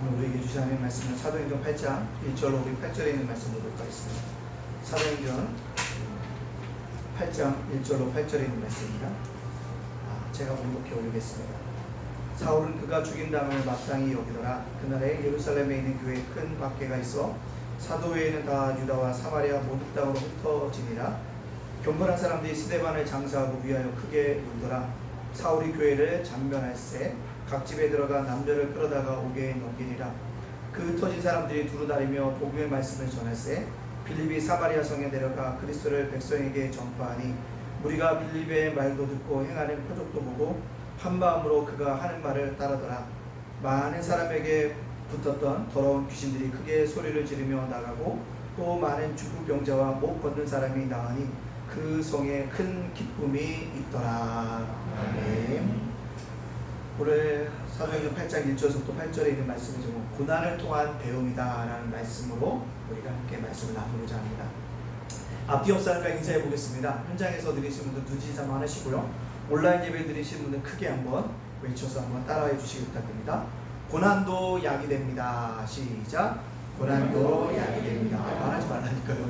오늘 우리에게 하나님의 말씀은 사도행전 8장 1절로 우리 8절에 있는 말씀 보도록 하겠습니다. 사도행전 8장 1절로 8절에 있는 말씀입니다. 아, 제가 공독해 올리겠습니다. 사울은 그가 죽인 당을 마땅히 여기더라. 그날에 예루살렘에 있는 교회에 큰 박해가 있어 사도 외에는 다 유다와 사마리아 모든 땅으로 흩어지니라. 경건한 사람들이 스데반을 장사하고 위하여 크게 울더라. 사울이 교회를 장면할세 각 집에 들어가 남녀를 끌어다가 옥에 넘기니라. 그 흩어진 사람들이 두루다니며 복음의 말씀을 전할세 빌립이 사마리아 성에 내려가 그리스도를 백성에게 전파하니 우리가 빌립의 말도 듣고 행하는 표적도 보고 한 마음으로 그가 하는 말을 따르더라. 많은 사람에게 붙었던 더러운 귀신들이 크게 소리를 지르며 나가고 또 많은 죽은 병자와 못 걷는 사람이 나으니 그 성에 큰 기쁨이 있더라. 아멘. 오늘 사도행전 8장 1절부터 8절에 있는 말씀은 지금 고난을 통한 배움이다라는 말씀으로 우리가 함께 말씀을 나누고자 합니다. 앞뒤 함께 인사해 보겠습니다. 현장에서 들으신 분들 눈치상 하시고요. 온라인 예배 드리신 분들 크게 한번 외쳐서 한번 따라해 주시기 부탁드립니다. 고난도 약이 됩니다. 시작. 고난도 약이 됩니다. 아, 말하지 말라니까요.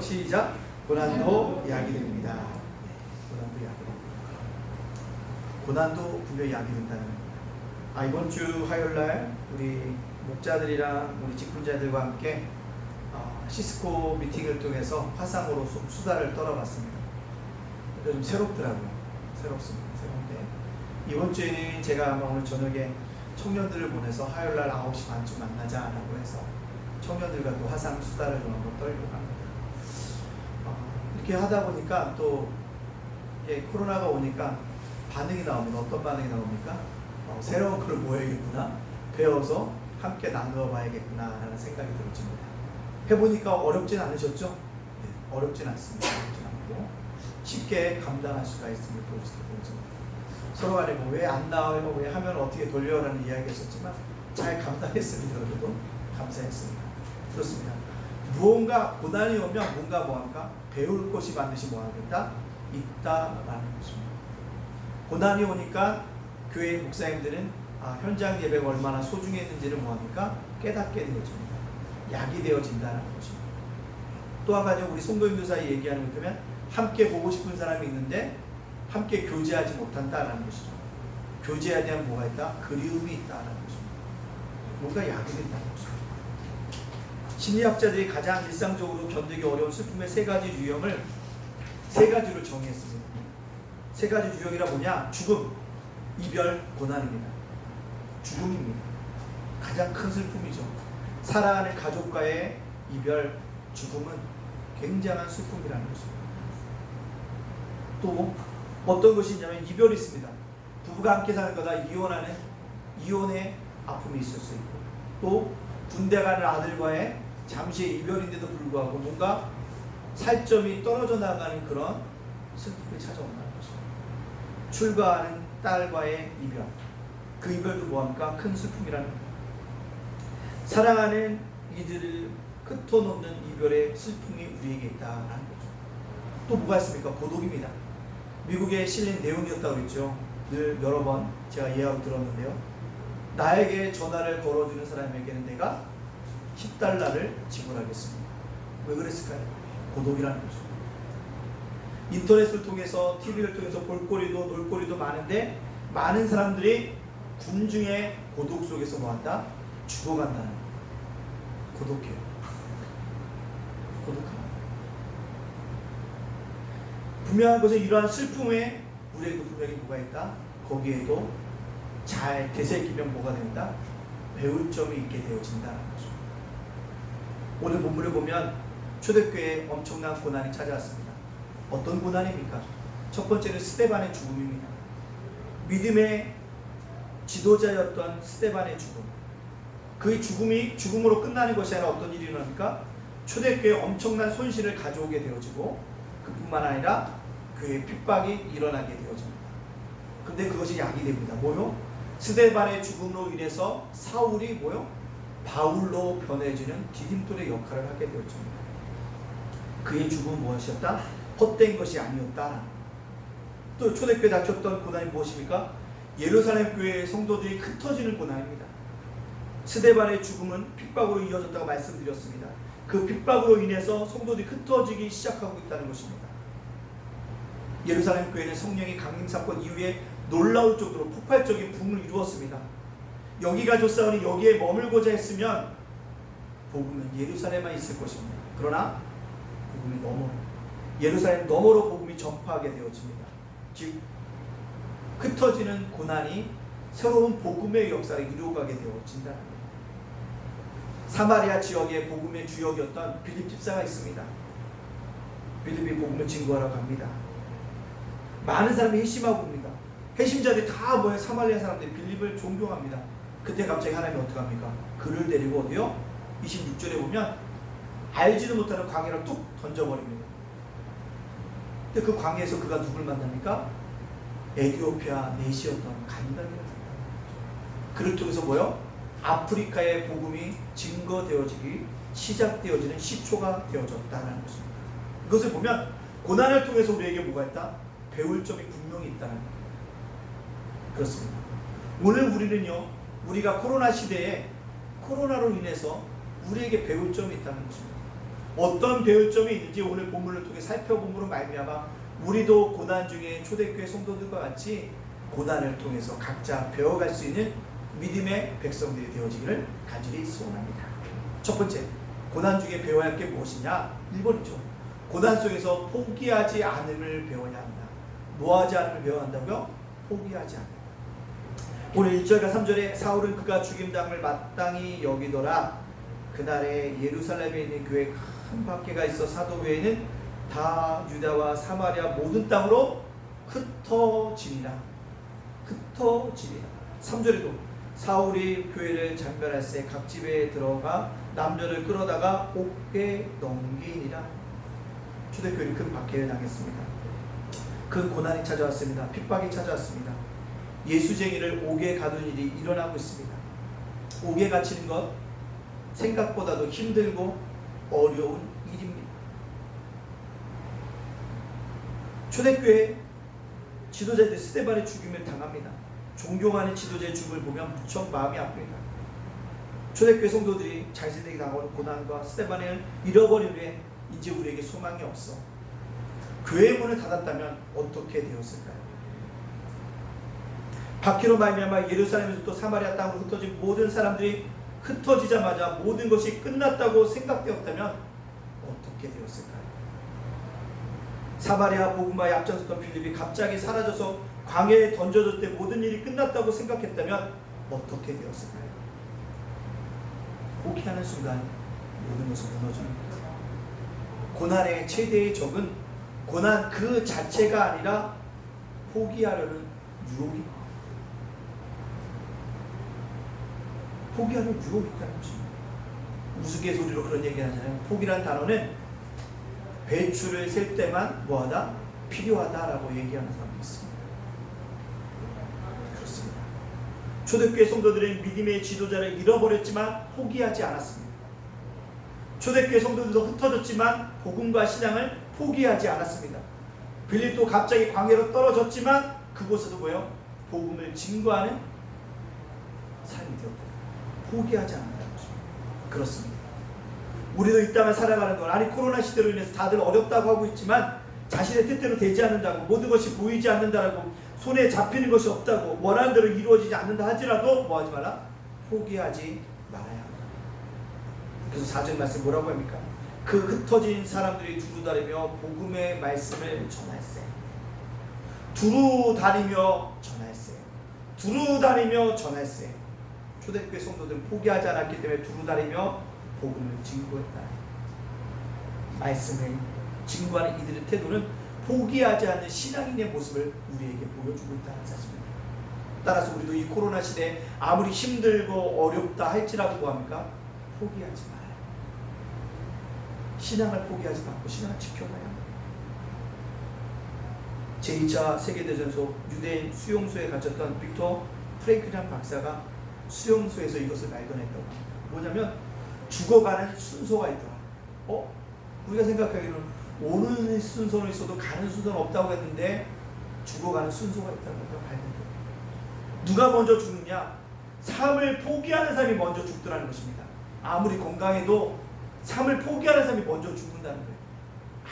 시작. 고난도 약이 됩니다. 네, 고난도 약이 됩니다. 고난도 분명히 약이 된다는 겁니다. 아, 이번 주 화요일 날 우리 목자들이랑 우리 직분자들과 함께 어, 시스코 미팅을 통해서 화상으로 수, 수다를 떨어봤습니다. 근데 좀 새롭더라고요. 새롭습니다. 새로운데 이번 주에는 제가 아마 오늘 저녁에 청년들을 보내서 화요일 날 9시 반쯤 만나자라고 해서 청년들과 또 화상 수다를 좀 한번 떨려고 합니다. 어, 이렇게 하다 보니까 또 이게 코로나가 오니까 반응이 나옵니다. 어떤 반응이 나옵니까? 어, 새로운 걸 모여야겠구나. 배워서 함께 나누어 봐야겠구나 라는 생각이 들어집니다. 해보니까 어렵진 않으셨죠? 네, 어렵진 않습니다. 어렵진 않고 쉽게 감당할 수가 있음을 보여집니다. 서로 간에 뭐 왜안 나와요? 왜 하면 어떻게 돌려라는 이야기 했었지만 잘 감당했습니다. 그래도 감사했습니다. 그렇습니다. 무언가 고난이 오면 뭔가 뭐합니까? 배울 것이 반드시 뭐하겠다? 있다라는 것입니다. 고난이 오니까 교회 목사님들은 아, 현장 예배가 얼마나 소중했는지를 뭐합니까? 깨닫게 되어집니다. 약이 되어진다는 것입니다. 또한 가지 우리 성도님들 사이 얘기하는 것 보면 함께 보고 싶은 사람이 있는데 함께 교제하지 못한다라는 것이죠. 교제에 대한 뭐가 있다? 그리움이 있다라는 것입니다. 뭔가 약이 된다는 것입니다. 심리학자들이 가장 일상적으로 견디기 어려운 슬픔의 세 가지 유형을 세 가지로 정의했습니다. 세 가지 유형이라 뭐냐? 죽음, 이별, 고난입니다. 죽음입니다. 가장 큰 슬픔이죠. 사랑하는 가족과의 이별, 죽음은 굉장한 슬픔이라는 것입니다. 또 어떤 것이 있냐면 이별이 있습니다. 부부가 함께 사는 거다 이혼하는 이혼의 아픔이 있을 수 있고 또 군대 가는 아들과의 잠시의 이별인데도 불구하고 뭔가 살점이 떨어져 나가는 그런 슬픔이 것입니다. 출가하는 딸과의 이별 그 이별도 뭐합니까? 큰 슬픔이라는 겁니다. 사랑하는 이들을 흩어놓는 이별의 슬픔이 우리에게 있다라는 거죠. 또 뭐가 있습니까? 고독입니다. 미국에 실린 내용이었다고 그랬죠. 늘 여러 번 제가 예하고 들었는데요. 나에게 전화를 걸어주는 사람에게는 내가 10달러를 지불하겠습니다. 왜 그랬을까요? 고독이라는 거죠. 인터넷을 통해서 TV를 통해서 볼거리도 놀거리도 많은데 많은 사람들이 군중의 고독 속에서 뭐한다? 죽어간다는. 고독해요. 고독합니다. 분명한 것은 이러한 슬픔에 우리에게도 분명히 뭐가 있다? 거기에도 잘 되새기면 뭐가 된다? 배울 점이 있게 되어진다는 거죠. 오늘 본문을 보면 초대교회에 엄청난 고난이 찾아왔습니다. 어떤 고난입니까? 첫 번째는 스테반의 죽음입니다. 믿음의 지도자였던 스테반의 죽음. 그의 죽음이 죽음으로 끝나는 것이 아니라 어떤 일이 일어납니까? 초대교회에 엄청난 손실을 가져오게 되어지고 그뿐만 아니라 교회 핍박이 일어나게 되어집니다. 근데 그것이 약이 됩니다. 뭐요? 스데반의 죽음으로 인해서 사울이 뭐요? 바울로 변해지는 디딤돌의 역할을 하게 되어집니다. 그의 죽음은 무엇이었다? 헛된 것이 아니었다. 또 초대교회 닥쳤던 고난이 무엇입니까? 예루살렘 교회의 성도들이 흩어지는 고난입니다. 스데반의 죽음은 핍박으로 이어졌다고 말씀드렸습니다. 그 핍박으로 인해서 성도들이 흩어지기 시작하고 있다는 것입니다. 예루살렘 교회는 성령의 강림 사건 이후에 놀라울 정도로 폭발적인 붐을 이루었습니다. 여기가 좋사오니 여기에 머물고자 했으면 복음은 예루살렘만 있을 것입니다. 그러나 복음이 너머로 예루살렘 너머로 복음이 전파하게 되어집니다. 즉 흩어지는 고난이 새로운 복음의 역사를 이루어가게 되어진다는 거예요. 사마리아 지역에 복음의 주역이었던 빌립 집사가 있습니다. 빌립이 복음을 증거하러 갑니다. 많은 사람이 회심하고 옵니다. 회심자들이 다 뭐야 사마리아 사람들이 빌립을 존경합니다. 그때 갑자기 하나님이 어떻게 합니까? 그를 데리고 어디요? 26절에 보면 알지도 못하는 광야를 뚝 던져버립니다. 근데 그 광야에서 그가 누굴 만납니까? 에디오피아 내시였던 간단이라는 그를 통해서 뭐요? 아프리카의 복음이 증거되어지기 시작되어지는 시초가 되어졌다는 것입니다. 이것을 보면 고난을 통해서 우리에게 뭐가 있다? 배울 점이 분명히 있다는 거예요. 그렇습니다. 오늘 우리는요, 우리가 코로나 시대에 코로나로 인해서 우리에게 배울 점이 있다는 것입니다. 어떤 배울 점이 있는지 오늘 본문을 통해 살펴봄으로 말미암아 우리도 고난 중에 초대교회 성도들과 같이 고난을 통해서 각자 배워갈 수 있는 믿음의 백성들이 되어지기를 간절히 소원합니다. 첫 번째, 고난 중에 배워야 할 게 무엇이냐? 1번이죠. 고난 속에서 포기하지 않음을 배워야 한다. 뭐하지 않음을 배워야 한다고요? 포기하지 않음. 오늘 1절과 3절에 사울은 그가 죽임당을 마땅히 여기더라. 그날에 예루살렘에 있는 교회 큰 박해가 있어 사도교회는 다 유다와 사마리아 모든 땅으로 흩어지니라. 흩어지니라. 3절에도 사울이 교회를 장별할 새각 집에 들어가 남녀를 끌어다가 옥에 넘기니라. 초대교회는 큰 박해를 당했습니다. 큰 고난이 찾아왔습니다. 핍박이 찾아왔습니다. 예수쟁이를 옥에 가둔 일이 일어나고 있습니다. 옥에 갇히는 것 생각보다도 힘들고 어려운 일입니다. 초대교회 지도자들 스테반의 죽임을 당합니다. 존경하는 지도자의 죽음을 보면 무척 마음이 아픕니다. 초대교회 성도들이 잘생기게 당하는 고난과 스테반을 잃어버린 후에 이제 우리에게 소망이 없어. 교회 문을 닫았다면 어떻게 되었을까요? 박해로 말미암아 예루살렘에서 또 사마리아 땅으로 흩어진 모든 사람들이 흩어지자마자 모든 것이 끝났다고 생각되었다면 어떻게 되었을까요? 사마리아 복음화에 앞장섰던 빌립이 갑자기 사라져서 광야에 던져졌을 때 모든 일이 끝났다고 생각했다면 어떻게 되었을까요? 포기하는 순간 모든 것은 무너집니다. 고난의 최대의 적은 고난 그 자체가 아니라 포기하려는 유혹입니다. 포기하는 유혹이 있다는 것입니다. 우스갯소리로 그런 얘기 하잖아요. 포기란 단어는 배추를 셀 때만 뭐하다? 필요하다라고 얘기하는 사람이 있습니다. 그렇습니다. 초대교회 성도들은 믿음의 지도자를 잃어버렸지만 포기하지 않았습니다. 초대교회 성도들도 흩어졌지만 복음과 신앙을 포기하지 않았습니다. 빌립도 갑자기 광야로 떨어졌지만 그곳에도 뭐요? 복음을 증거하는 삶이 되었다. 포기하지 않는다는 것입니다. 그렇습니다. 우리도 이 땅을 살아가는 건 아니 코로나 시대로 인해서 다들 어렵다고 하고 있지만 자신의 뜻대로 되지 않는다고 모든 것이 보이지 않는다라고 손에 잡히는 것이 없다고 원하는 대로 이루어지지 않는다 하지라도 뭐 하지 마라? 포기하지 말아야 한다. 그래서 4절 말씀 뭐라고 합니까? 그 흩어진 사람들이 두루 다니며 복음의 말씀을 전할세. 두루 다니며 전할세. 두루 다니며 전할세. 초대교회 성도들은 포기하지 않았기 때문에 두루 다니며 복음을 증거했다. 말씀을 증거하는 이들의 태도는 포기하지 않는 신앙인의 모습을 우리에게 보여주고 있다는 사실입니다. 따라서 우리도 이 코로나 시대에 아무리 힘들고 어렵다 할지라도 뭐합니까? 포기하지 말아요. 신앙을 포기하지 말고 신앙을 지켜가야 합니다. 제2차 세계대전소 유대인 수용소에 갇혔던 빅터 프랭클이란 박사가 수용소에서 이것을 발견했다고. 뭐냐면 죽어가는 순서가 있더라. 어? 우리가 생각하기로는 오는 순서는 있어도 가는 순서는 없다고 했는데 죽어가는 순서가 있다는 걸 발견해요. 누가 먼저 죽느냐? 삶을 포기하는 사람이 먼저 죽더라는 것입니다. 아무리 건강해도 삶을 포기하는 사람이 먼저 죽는다는 거예요.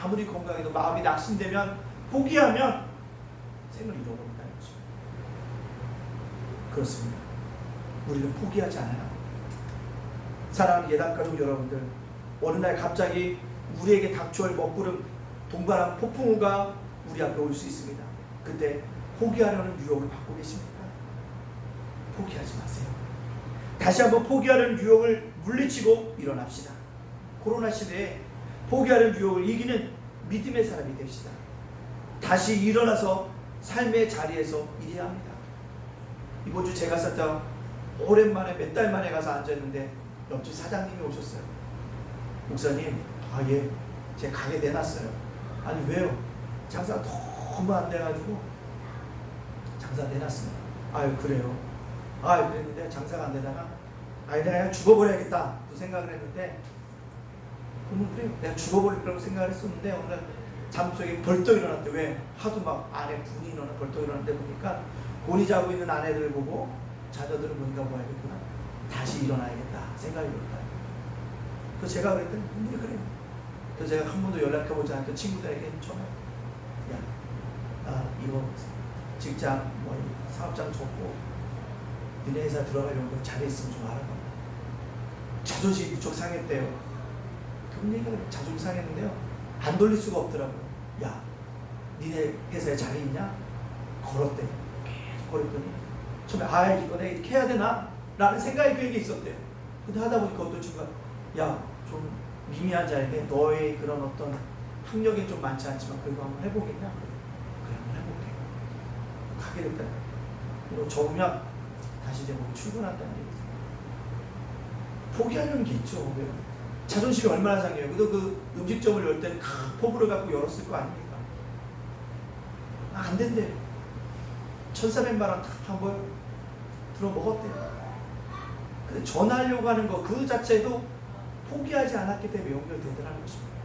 아무리 건강해도 마음이 낙심되면 포기하면 생을 잃어버린다는 것입니다. 그렇습니다. 우리는 포기하지 않아요. 사랑하는 예단 가족 여러분들, 어느 날 갑자기 우리에게 닥쳐올 먹구름 동반한 폭풍우가 우리 앞에 올 수 있습니다. 그때 포기하려는 유혹을 받고 계십니까? 포기하지 마세요. 다시 한번 포기하려는 유혹을 물리치고 일어납시다. 코로나 시대에 포기하려는 유혹을 이기는 믿음의 사람이 됩시다. 다시 일어나서 삶의 자리에서 일해야 합니다. 이번 주 제가 썼던 오랜만에 몇 달 만에 가서 앉았는데 옆집 사장님이 오셨어요. 목사님, 아 예, 제 가게 내놨어요. 아니 왜요? 장사 너무 안 돼가지고 장사 내놨습니다. 아유 그래요. 아 그랬는데 장사가 안 되다가 아니 내가 죽어버려야겠다 또 생각을 했는데 그러면 그래요. 내가 죽어버릴 거라고 생각을 했었는데 날 잠속에 벌떡 일어났대. 왜? 하도 막 안에 분이 일어나 벌떡 일어났는데 보니까 곤히 자고 있는 아내들을 보고 자녀들을 보니까 뭐야 겠구나. 다시 일어나야겠다 생각이 들었다. 그래서 제가 그랬더니 분들이 그래요. 그래서 제가 한 번도 연락해보지 않던 친구들에게 전화. 야, 나 이거 직장 뭐 사업장 접고 니네 회사 들어가려고 자리에 있으면 좀 알아봐. 자존심이 무척 상했대요. 그런 얘기가 자존심 상했는데요. 안 돌릴 수가 없더라고요. 야, 니네 회사에 자리 있냐? 걸었대. 계속 걸었더니 처음에 아 이거 내가 이렇게 해야 되나? 라는 생각이 그에게 있었대요. 근데 하다 보니까 어떤 친구가 야좀 미미한 자에게 너의 그런 어떤 학력이 좀 많지 않지만 그래도 한번 해보겠냐? 그래 한번 해볼게. 가게 됐다. 이거 적으면 다시 이제 뭐 출근한다는 얘기죠. 포기하려는 게 있죠. 왜? 자존심이 얼마나 상해요. 그래도 그 음식점을 열 때는 큰 포부를 갖고 열었을 거 아닙니까? 아, 안 된대. 1,400만 원한번 들어 먹었대요. 근데 전하려고 하는 거그 자체도 포기하지 않았기 때문에 연결되더라는 것입니다.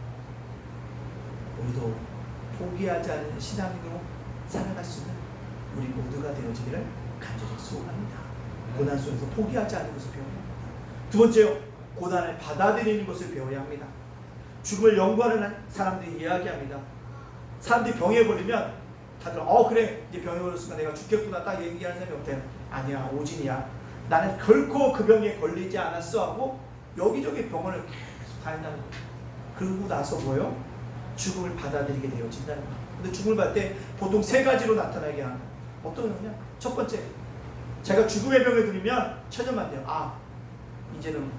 우리도 포기하지 않는 신앙으로 살아갈 수 있는 우리 모두가 되어지기를 간절히 소원합니다. 고난 속에서 포기하지 않는 것을 배워야 합니다. 두 번째요, 고난을 받아들이는 것을 배워야 합니다. 죽음을 연구하는 사람들이 이야기합니다. 사람들이 병에 걸리면 다들 어 그래 이제 병에 걸렸으니까 내가 죽겠구나 딱 얘기하는 사람이 없대요. 아니야 오진이야. 나는 결코 그 병에 걸리지 않았어 하고 여기저기 병원을 계속 다닌다는 거예요. 그러고 나서 뭐요? 죽음을 받아들이게 되어진다는 거예요. 근데 죽음을 받을 때 보통 세 가지로 나타나게 합니다. 어떤 거냐? 첫 번째, 제가 죽음의 병에 들리면 천년만 돼요. 아, 이제는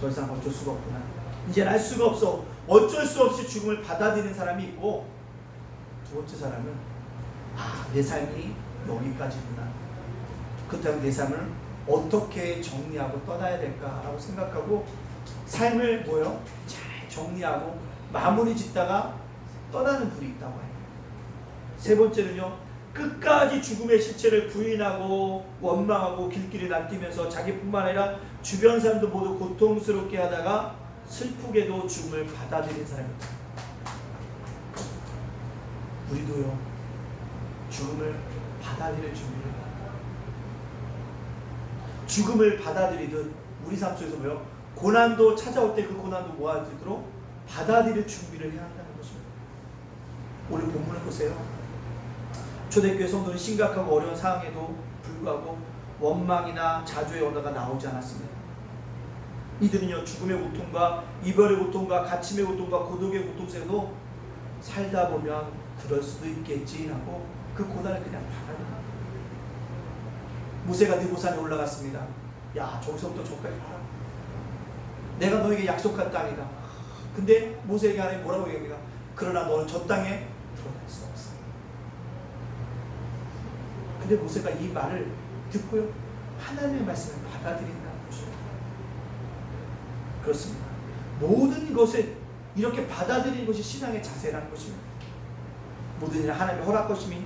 더 이상 어쩔 수가 없구나. 이제는 할 수가 없어. 어쩔 수 없이 죽음을 받아들이는 사람이 있고 두 번째 사람은 아, 내 삶이 여기까지구나. 그렇다면 내 삶을 어떻게 정리하고 떠나야 될까라고 생각하고 삶을 뭐요? 잘 정리하고 마무리 짓다가 떠나는 분이 있다고 해요. 세 번째는요. 끝까지 죽음의 실체를 부인하고 원망하고 길길이 남기면서 자기뿐만 아니라 주변 사람도 모두 고통스럽게 하다가 슬프게도 죽음을 받아들인 사람입니다. 우리도요. 죽음을 받아들일 준비를. 죽음을 받아들이듯 우리 삶 속에서 뭐요? 고난도 찾아올 때 그 고난도 모아두도록 받아들일 준비를 해야 한다는 것입니다. 오늘 본문을 보세요. 초대교회 성도는 심각하고 어려운 상황에도 불구하고 원망이나 자주의 언어가 나오지 않았습니다. 이들은요 죽음의 고통과 이별의 고통과 갇힘의 고통과 고독의 고통 속에도 살다 보면 그럴 수도 있겠지 하고 그 고난을 그냥 받아들여. 모세가 느보산에 올라갔습니다. 야 저기서부터 저기까지 봐라. 내가 너에게 약속한 땅이다. 근데 모세에게 하나님 뭐라고 얘기합니까? 그러나 너는 저 땅에 들어갈 수 없어. 근데 모세가 이 말을 듣고요. 하나님의 말씀을 받아들인다는 것입니다. 그렇습니다. 모든 것을 이렇게 받아들이는 것이 신앙의 자세라는 것입니다. 모든 일은 하나님의 허락 것임이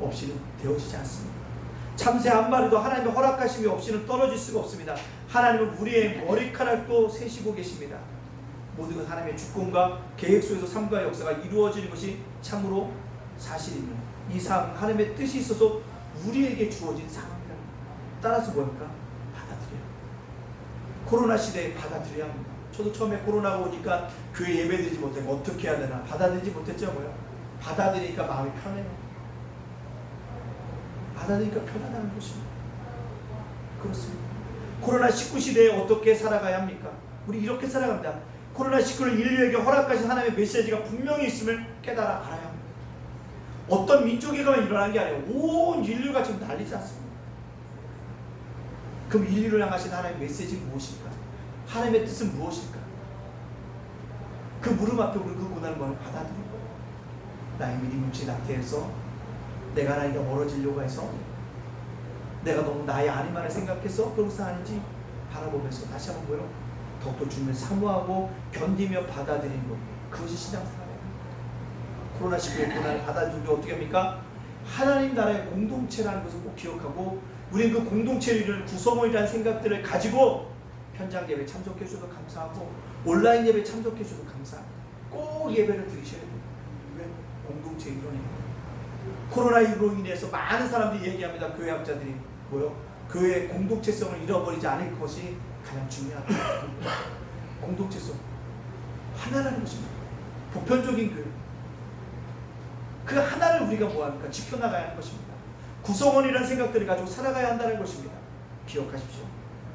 없이는 되어지지 않습니다. 참새 한 마리도 하나님의 허락하심이 없이는 떨어질 수가 없습니다. 하나님은 우리의 머리카락도 세시고 계십니다. 모든 것 하나님의 주권과 계획 속에서 삶과 역사가 이루어지는 것이 참으로 사실이며 이 삶은 하나님의 뜻이 있어서 우리에게 주어진 상황이다. 따라서 뭡니까? 받아들여요. 코로나 시대에 받아들여야 합니다. 저도 처음에 코로나가 오니까 교회 예배 드리지 못하고 어떻게 해야 되나 받아들이지 못했죠 뭐요. 받아들이니까 마음이 편해요. 받아들이니까 편하다는 것입니다. 그렇습니다. 코로나19 시대에 어떻게 살아가야 합니까? 우리 이렇게 살아갑니다. 코로나19를 인류에게 허락하신 하나님의 메시지가 분명히 있음을 깨달아 알아야 합니다. 어떤 민족에게만 일어난 게 아니에요. 온 인류가 지금 난리지 않습니다. 그럼 인류를 향하신 하나님의 메시지는 무엇일까? 하나님의 뜻은 무엇일까? 그 무릎 앞에 우리 그 고난을 뭘 받아들이고 나의 믿음 육체 낙태해서 내가 하나님과 멀어지려고 해서 내가 너무 나의 아니만을 생각해서 그것은 아닌지 바라보면서 다시 한번 뭐요? 더욱더 주님을 사모하고 견디며 받아들이는 것 그것이 신앙생활이에요 코로나19의 고난을 받아들이는 게 어떻게 합니까? 하나님 나라의 공동체라는 것을 꼭 기억하고 우리는 그 공동체를 구성원이라는 생각들을 가지고 현장 예배 참석해 주셔도 감사하고 온라인 예배 참석해 주셔도 감사합니다 꼭 예배를 드리셔야 돼요 왜? 공동체 일원이에요 코로나19로 인해서 많은 사람들이 얘기합니다. 교회 학자들이 뭐요? 교회의 공동체성을 잃어버리지 않을 것이 가장 중요하다. 공동체성. 하나라는 것입니다. 보편적인 교회. 그 하나를 우리가 뭐합니까? 지켜나가야 하는 것입니다. 구성원이라는 생각들을 가지고 살아가야 한다는 것입니다. 기억하십시오.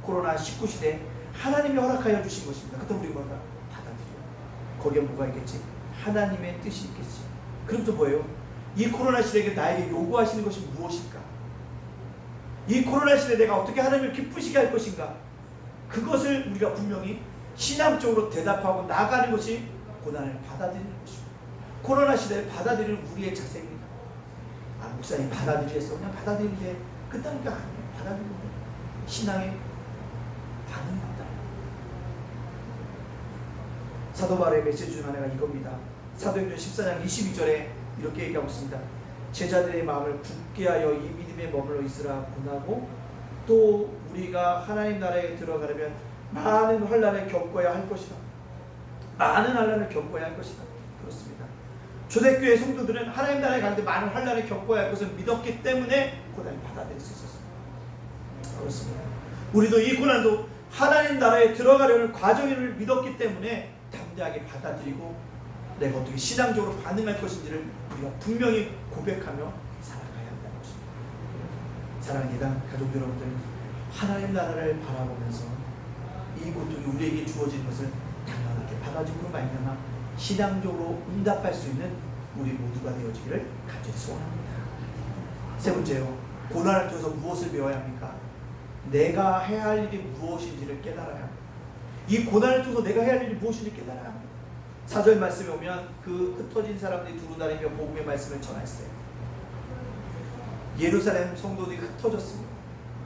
코로나 19 시대 하나님이 허락하여 주신 것입니다. 그때 우리 뭐가 받아들여. 거기에 뭐가 있겠지? 하나님의 뜻이 있겠지. 그럼 또 뭐예요? 이 코로나 시대에 나에게 요구하시는 것이 무엇일까? 이 코로나 시대에 내가 어떻게 하나님을 기쁘시게 할 것인가? 그것을 우리가 분명히 신앙적으로 대답하고 나가는 것이 고난을 받아들이는 것입니다. 코로나 시대를 받아들이는 우리의 자세입니다. 아, 목사님 받아들이겠어? 그냥 받아들이는 게 끝나는 게 아니에요. 받아들이는 게 신앙의 반응이 없다. 사도 바울의 메시지 중 하나가 이겁니다. 사도행전 14장 22절에 이렇게 얘기하고 있습니다. 제자들의 마음을 굳게 하여 이 믿음에 머물러 있으라 권하고 또 우리가 하나님 나라에 들어가려면 많은 환란을 겪어야 할 것이다. 많은 환란을 겪어야 할 것이다. 그렇습니다. 초대교회 성도들은 하나님 나라에 가는데 많은 환란을 겪어야 할 것을 믿었기 때문에 고난을 받아들일 수 있었습니다. 그렇습니다. 우리도 이 고난도 하나님 나라에 들어가려는 과정을 믿었기 때문에 담대하게 받아들이고 내가 어떻게 신앙적으로 반응할 것인지를 우리가 분명히 고백하며 살아가야 한다는 것입니다. 사랑하는 예당 가족 여러분들, 하나님 나라를 바라보면서 이 고통이 우리에게 주어진 것을 당당하게 받아들이고 말미암아 신앙적으로 응답할 수 있는 우리 모두가 되어지기를 간절히 소원합니다. 세 번째요, 고난을 통해서 무엇을 배워야 합니까? 내가 해야 할 일이 무엇인지를 깨달아야 합니다. 이 고난을 통해서 내가 해야 할 일이 무엇인지 깨달아야 합니다. 사절 말씀에 오면 그 흩어진 사람들이 두루 다니며 복음의 말씀을 전했어요. 예루살렘 성도들이 흩어졌습니다.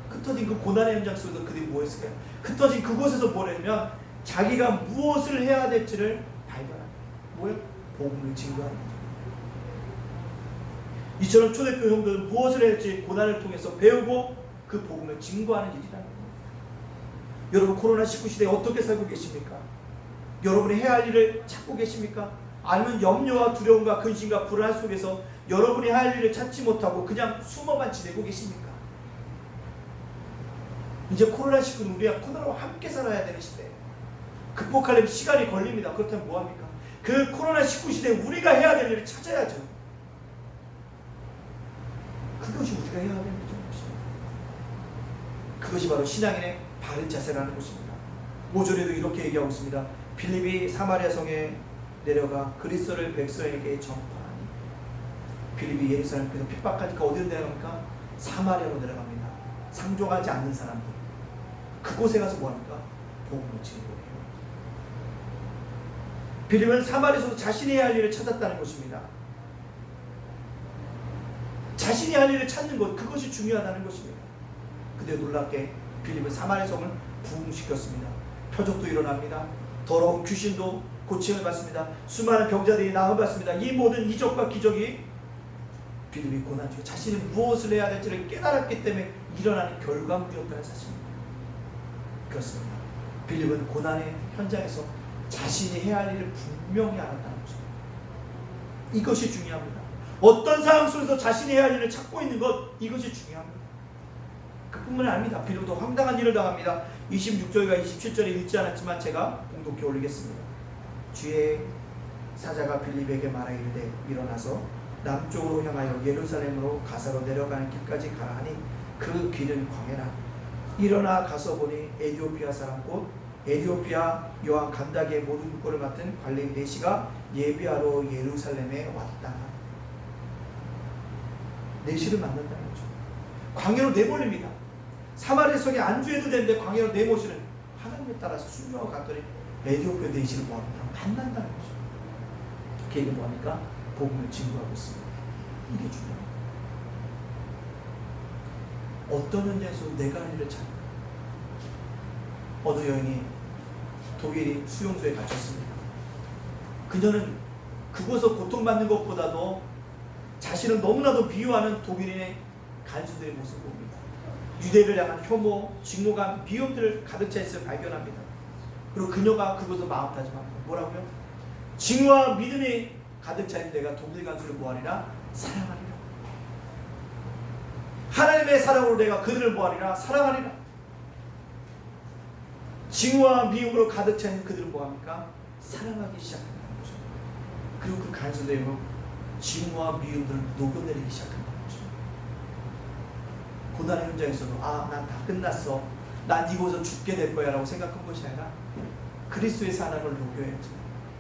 흩어진 그 고난의 현장 속에서 그들이 뭐 했을까요? 흩어진 그곳에서 뭐냐면 자기가 무엇을 해야 될지를 발견합니다. 뭐요? 복음을 증거하는 거죠. 이처럼 초대교회 형들은 무엇을 해야 할지 고난을 통해서 배우고 그 복음을 증거하는 일이라는 겁니다. 여러분 코로나19 시대에 어떻게 살고 계십니까? 여러분이 해야 할 일을 찾고 계십니까? 아니면 염려와 두려움과 근심과 불안 속에서 여러분이 할 일을 찾지 못하고 그냥 숨어만 지내고 계십니까? 이제 코로나19는 우리가 코로나와 함께 살아야 되는 시대예요. 극복하려면 시간이 걸립니다. 그렇다면 뭐합니까? 그 코로나19 시대에 우리가 해야 될 일을 찾아야죠. 그것이 우리가 해야 되는 것입니다. 그것이 바로 신앙인의 바른 자세라는 것입니다. 5절에도 이렇게 얘기하고 있습니다. 빌립이 사마리아 성에 내려가 그리스도를 백성에게 전파하니 빌립이 예루살렘에서 핍박하니까 어디로 내려갑니까? 사마리아로 내려갑니다. 상종하지 않는 사람들 그곳에 가서 뭐합니까? 복음을 증거해요. 빌립은 사마리아에서 자신이 해야 할 일을 찾았다는 것입니다. 자신이 할 일을 찾는 것 그것이 중요하다는 것입니다. 근데 놀랍게 빌립은 사마리아 성을 부흥시켰습니다. 표적도 일어납니다. 더러운 귀신도 고침을 받습니다. 수많은 병자들이 나음을 받습니다. 이 모든 이적과 기적이 빌립이 고난 중에 자신이 무엇을 해야 될지를 깨달았기 때문에 일어나는 결과물이었다는 사실입니다. 그렇습니다. 빌립은 고난의 현장에서 자신이 해야 할 일을 분명히 알았다는 것입니다. 이것이 중요합니다. 어떤 상황 속에서 자신이 해야 할 일을 찾고 있는 것 이것이 중요합니다. 그뿐만 아닙니다. 비로도 황당한 일을 당합니다. 26절과 27절에 읽지 않았지만 제가 공독해 올리겠습니다. 주의 사자가 빌립에게 말하 이르되 일어나서 남쪽으로 향하여 예루살렘으로 가사로 내려가는 길까지 가라 하니 그 길은 광해라. 일어나 가서 보니 에디오피아 사람 곧 에디오피아 여왕 간다기의 모든 국고를 맡은 관리인 네시가 예비하러 예루살렘에 왔다. 네시를 만난다는 거죠. 광해로 내몰립니다. 사마리아 성에 안주해도 되는데 광해로 내모시는 하나님에 따라서 순종하고 갔더니 에디오피아 네시를 뭐합니까? 만난다는 거죠. 걔가 뭐합니까? 복음을 증거하고 있습니다. 이게 중요합니다. 어떤 현장에서 내가 할 일을 찾는 어느 여인이 독일이 수용소에 갇혔습니다. 그녀는 그곳에서 고통받는 것보다도 자신을 너무나도 비유하는 독일인의 간수들의 모습을 봅니다. 유대를 향한 혐오, 직모감, 비움들을 가득 차 있을 발견합니다. 그리고 그녀가 그곳에서 마음 다짐합니다. 뭐라고요? 증오와 믿음이 가득 차 있는 내가 독일 간수를 뭐하리라? 사랑하리라. 하나님의 사랑으로 내가 그들을 뭐하리라? 사랑하리라. 증오와 미움으로 가득 차 있는 그들을 뭐합니까? 사랑하기 시작한다는 거죠. 그리고 그 간수대로 증오와 미움들을 녹여내리기 시작한다는 거죠. 고난의 현장에서도 아, 난 다 끝났어. 난 이곳에서 죽게 될 거야 라고 생각한 것이 아니라 그리스도의 사랑을 녹여야지.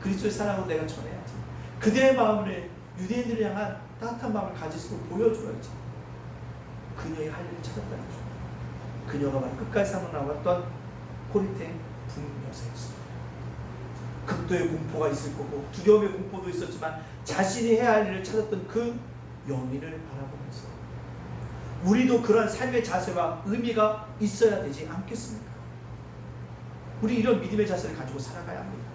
그리스도의 사랑으로 내가 전해야지. 그들의 마음을 유대인들을 향한 따뜻한 마음을 가질 수 있도록 보여줘야지. 그녀의 할 일을 찾았다는 거죠. 그녀가 바로 끝까지 사망 나왔던 코리테 분여사였습니다. 극도의 공포가 있을 거고 두려움의 공포도 있었지만 자신이 해야 할 일을 찾았던 그 영희를 바라보면서 우리도 그런 삶의 자세와 의미가 있어야 되지 않겠습니까? 우리 이런 믿음의 자세를 가지고 살아가야 합니다.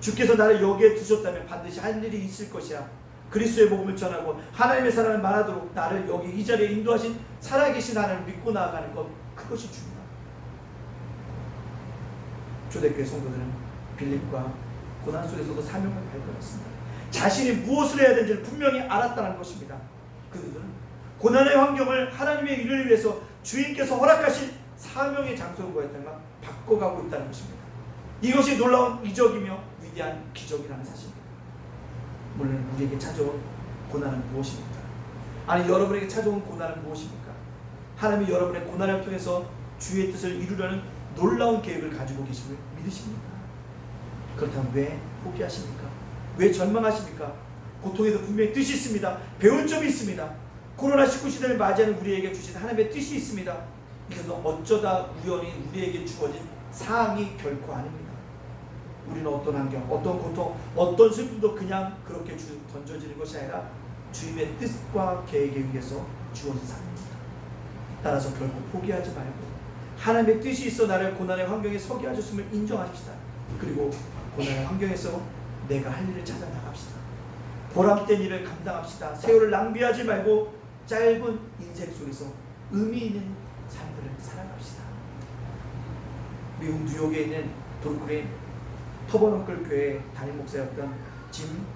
주께서 나를 여기에 두셨다면 반드시 할 일이 있을 것이야. 그리스도의 복음을 전하고 하나님의 사랑을 말하도록 나를 여기 이 자리에 인도하신 살아계신 하나님을 믿고 나아가는 것 그것이 중요합니다. 초대교회 성도들은 빌립과 고난 속에서도 사명을 발견했습니다. 자신이 무엇을 해야 되는지를 분명히 알았다는 것입니다. 그들은 고난의 환경을 하나님의 일을 위해서 주인께서 허락하신 사명의 장소로 보였다가 바꿔가고 있다는 것입니다. 이것이 놀라운 이적이며 위대한 기적이라는 사실입니다. 물론 우리에게 찾아온 고난은 무엇입니까? 아니 여러분에게 찾아온 고난은 무엇입니까? 하나님이 여러분의 고난을 통해서 주의 뜻을 이루려는 놀라운 계획을 가지고 계심을 믿으십니까? 그렇다면 왜 포기하십니까? 왜 절망하십니까? 고통에도 분명히 뜻이 있습니다. 배울 점이 있습니다. 코로나19 시대를 맞이하는 우리에게 주신 하나님의 뜻이 있습니다. 이것은 어쩌다 우연히 우리에게 주어진 사항이 결코 아닙니다. 우리는 어떤 환경, 어떤 고통, 어떤 슬픔도 그냥 그렇게 주, 던져지는 것이 아니라 주님의 뜻과 계획에 의해서 주어진 사항입니다. 따라서 결코 포기하지 말고 하나님의 뜻이 있어 나를 고난의 환경에 서게 하셨음을 인정합시다. 그리고 고난의 환경에서 내가 할 일을 찾아 나갑시다. 보람된 일을 감당합시다. 세월을 낭비하지 말고 짧은 인생 속에서 의미 있는 삶들을 살아갑시다. 미국 뉴욕에 있는 브루클린 터버너클 교회 담임 목사였던 짐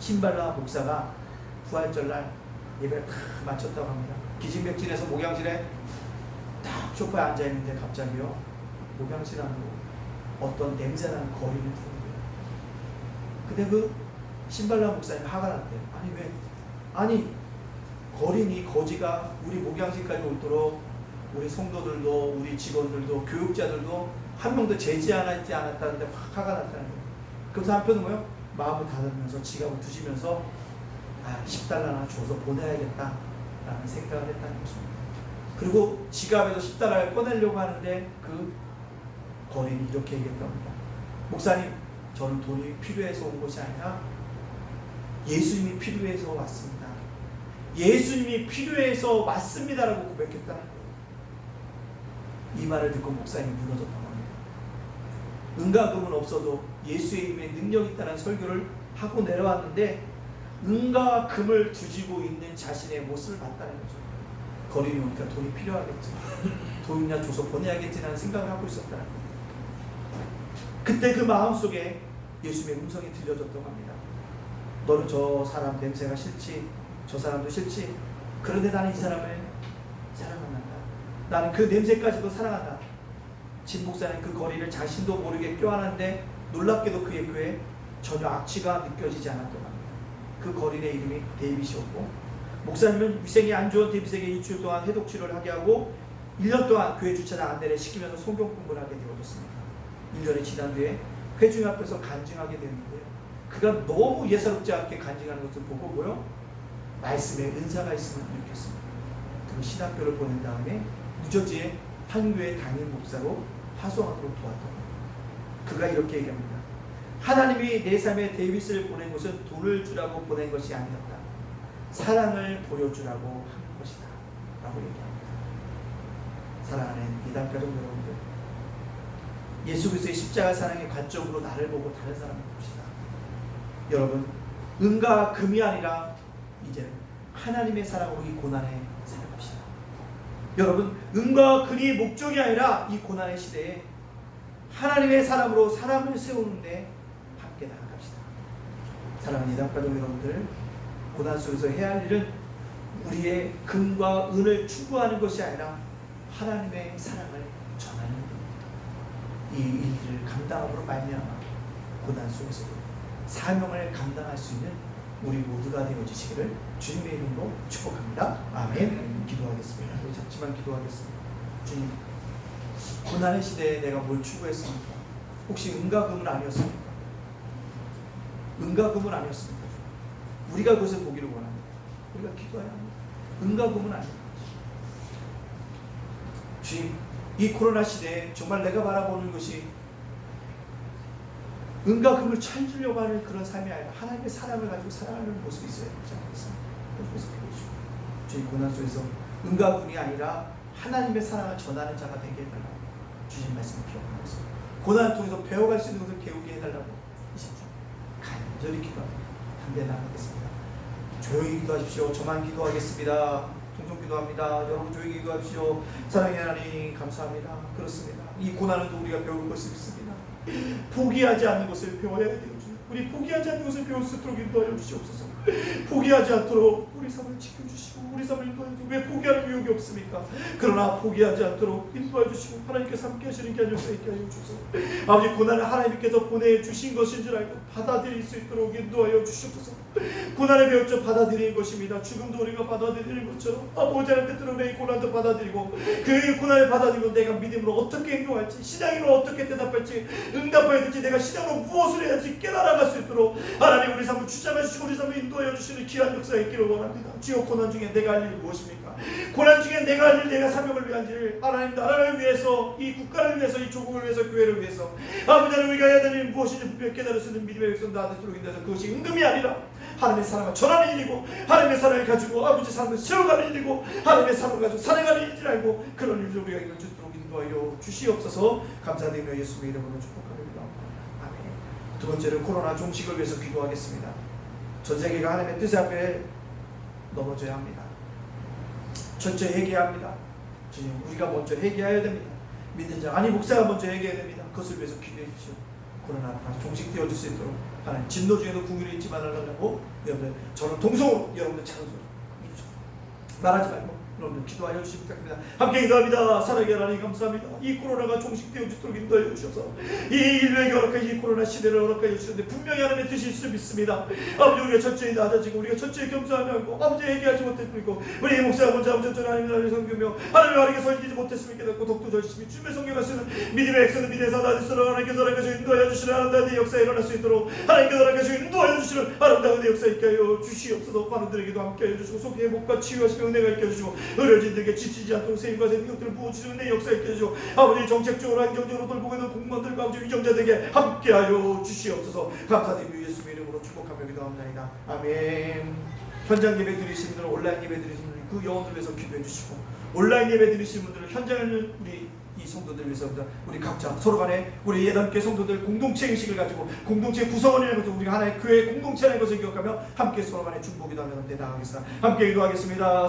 신발라 목사가 부활절 날 예배를 탁 마쳤다고 합니다. 기진맥진에서 목양실에 딱 소파에 앉아 있는데 갑자기요 목양실 안으로 어떤 냄새나는 거리를 거예요. 근데 그 신발라 목사님 화가 났대요. 아니 왜? 아니 거린이 거지가 우리 목양실까지 오도록 우리 성도들도 우리 직원들도 교육자들도 한 명도 제지하지 않았다는데 확 화가 났다는 거예요. 그래서 한편은 뭐요? 마음을 다듬으면서 지갑을 두시면서 아 10달러나 줘서 보내야겠다라는 생각을 했다는 것입니다. 그리고 지갑에서 10달러를 꺼내려고 하는데 그 거린이 이렇게 얘기했답니다. 목사님 저는 돈이 필요해서 온 것이 아니라 예수님이 필요해서 왔습니다. 예수님이 필요해서 왔습니다라고 고백했다는 거예요. 이 말을 듣고 목사님이 무너졌다고 합니다. 은과 금은 없어도 예수의 이름에 능력이 있다는 설교를 하고 내려왔는데 은과 금을 두지고 있는 자신의 모습을 봤다는 거죠. 거리니 오니까 돈이 필요하겠지. 돈이나 줘서 보내야겠지라는 생각을 하고 있었다는 거예요. 그때 그 마음속에 예수님의 음성이 들려졌다고 합니다. 너는 저 사람 냄새가 싫지, 저 사람도 싫지. 그런데 나는 이 사람을 사랑한다. 나는 그 냄새까지도 사랑한다. 진 목사는 그 거리를 자신도 모르게 껴안았는데 놀랍게도 그의 교회에 전혀 악취가 느껴지지 않았던 겁니다. 그 거린의 이름이 데이빗이었고 목사님은 위생이 안 좋은 데이빗에게 일주일 동안 해독 치료를 하게 하고 1년 동안 교회 주차장 안내를 시키면서 성경 공부를 하게 되어졌습니다. 1년이 지난 뒤에 회중 앞에서 간증하게 되는데요. 그가 너무 예사롭지 않게 간증하는 것을 보고 뭐요? 말씀에 은사가 있음을 느꼈습니다. 그 신학교를 보낸 다음에 무저지에 한 교회 담임 목사로 파송하도록 도왔던 겁니다. 그가 이렇게 얘기합니다. 하나님이 내 삶에 데이빗을 보낸 것은 돈을 주라고 보낸 것이 아니었다. 사랑을 보여주라고 한 것이다. 라고 얘기합니다. 사랑하는 이단 가족 여러분들. 예수 그리스도의 십자가 사랑의 관점으로 나를 보고 다른 사람을 봅시다. 여러분, 은과 금이 아니라 이제 하나님의 사랑으로 이 고난에. 여러분, 은과 금이 목적이 아니라 이 고난의 시대에 하나님의 사랑으로 사람을 세우는데 함께 나아갑시다. 사랑하는 이단 가족 여러분들, 고난 속에서 해야 할 일은 우리의 금과 은을 추구하는 것이 아니라 하나님의 사랑을 전하는 겁니다. 이 일들을 감당함으로 말미암아 고난 속에서도 사명을 감당할 수 있는 우리 모두가 되어주시기를 주님의 이름으로 축복합니다. 아멘. 기도하겠습니다. 우리 잠시만 기도하겠습니다. 주님, 고난의 시대에 내가 뭘 추구했습니까? 혹시 은과 금은 아니었습니까? 은과 금은 아니었습니까? 우리가 그것을 보기를 원합니다. 우리가 기도해야 합니다. 은과 금은 아닙니다. 주님, 이 코로나 시대에 정말 내가 바라보는 것이 은과 금을 찾으려고 하는 그런 삶이 아니라 하나님의 사랑을 가지고 살아가는 모습이 있어야 되지 않겠습니까? 그래서 기도해주고 주님 고난 속에서 은과 금이 아니라 하나님의 사랑을 전하는 자가 되게 해달라고 주신 말씀을 기억하면서 고난을 통해서 배워갈 수 있는 것을 배우게 해달라고 이 시간 간절히 기도합니다. 함께 나가겠습니다. 조용히 기도하십시오. 저만 기도하겠습니다. 통성 기도합니다. 여러분 조용히 기도하십시오. 사랑의 하나님 감사합니다. 그렇습니다. 이 고난은 우리가 배울 것이 있습니다. 포기하지 않는 것을 배워야 되죠. 우리 포기하지 않는 것을 배울 수 있도록 인도하여 주시옵소서. 포기하지 않도록 우리 삶을 지켜주시고 우리 삶을 인도하여 주시고 왜 포기하는 의욕이 없습니까? 그러나 포기하지 않도록 인도하여 주시고 하나님께서 함께 하시는 게 아니었어 있게 하여 주소서. 아버지 고난을 하나님께서 보내주신 것인 줄 알고 받아들일 수 있도록 인도하여 주시옵소서. 고난의 배웠죠 받아들이는 것입니다. 죽음도 우리가 받아들이는 것처럼 아버지 하나님 때로 내 고난도 받아들이고 그 고난을 받아들이고 내가 믿음으로 어떻게 행동할지 신앙으로 어떻게 대답할지 응답해야 될지 내가 신앙으로 무엇을 해야지 있도록 하나님 우리 삶을 주장하시고 우리 삶을 인도하여 주시는 귀한 역사에 있기를 원합니다. 주여 고난 중에 내가 할 일이 무엇입니까? 고난 중에 내가 할 일, 내가 사명을 위한 일, 하나님 나라를 위해서, 이 국가를 위해서, 이 조국을 위해서, 교회를 위해서, 아버지 하나님 우리가 해야 되는 일이 무엇인지 분명히 깨달을 수 있는 믿음의 백성 나한테 인해서 그것이 임금이 아니라 하나님의 사랑을 전하는 일이고 하나님의 사랑을 가지고 아버지 사람을 세워가는 일이고 하나님의 사랑을 가지고 살아가는 일줄 알고 그런 일을 우리가 있도록 인도하여 주시옵소서 감사드리며 예수의 이름으로 축복합니다. 두 번째로 코로나 종식을 위해서 기도하겠습니다. 전 세계가 하나님의 뜻 앞에 넘어져야 합니다. 철저히 회개해야 합니다. 주님, 우리가 먼저 회개해야 됩니다. 믿는 자, 아니 목사가 먼저 회개해야 됩니다. 그것을 위해서 기도해 주십시오. 코로나가 종식되어 줄 수 있도록 하나님 진노 중에도 궁율이 잊지 말아달라고 여러분들 저는 동성으로 여러분들 찬송 말하지 말고 여러분들 기도하여 주시기 부탁드립니다. 함께 기도합니다. 사랑의 하나님 감사합니다. 이 코로나가 종식되어 주도록 인도하여 주셔서 이 인류에게 허락한 이 코로나 시대를 허락하여 주셨는데 분명히 하나님의 뜻이 있을 줄 믿습니다. 아버지 우리가 철저히 낮아지고 우리가 철저히 겸손하고 아버지 얘기하지 못했고 우리 목사가 먼저 아버지 전 하나님 나라를 섬기며 하나님 하나님께 설기지 못했음을 깨닫고 독도 절심이 주님의 성경을 쓰는 믿음의 액션을 믿에서 나지스러 하나님께서 허락하시고 인도하여 주시는 아름다운 역사에 일어날 수 있도록 하나님께서 허락하시고 인도하여 주시는 아름다운 역사 있게 하여 주시옵소서 환우들에게도 함께 하여 주시고 속에 회복과 치유하시며 은혜가 있게 해주시고 의료진들에게 지치지 않도록 세임과 새 능력들을 부어주시는 내 역사 있게 해주시고 아버지 정책적으로 환경적으로 돌보고 공무원들과 아버지 위정자들에게 함께 하여 주시옵소서. 감사드리며 예수의 이름으로 축복하며 기도합니다. 아멘. 현장 예배 드리신 분들 온라인 예배 드리신 분들 그 영혼들 위해서 기도해 주시고 온라인 예배 드리신 분들은 있는 우리 이 성도들 위해서 우리 각자 서로 간에 우리 예단께 성도들 공동체 의식을 가지고 공동체 구성원이라는 것을 우리가 하나의 교회 공동체라는 것을 기억하며 함께 서로 간에 중보기도 하며 함께 나가겠습니다. 함께 기도하겠습니다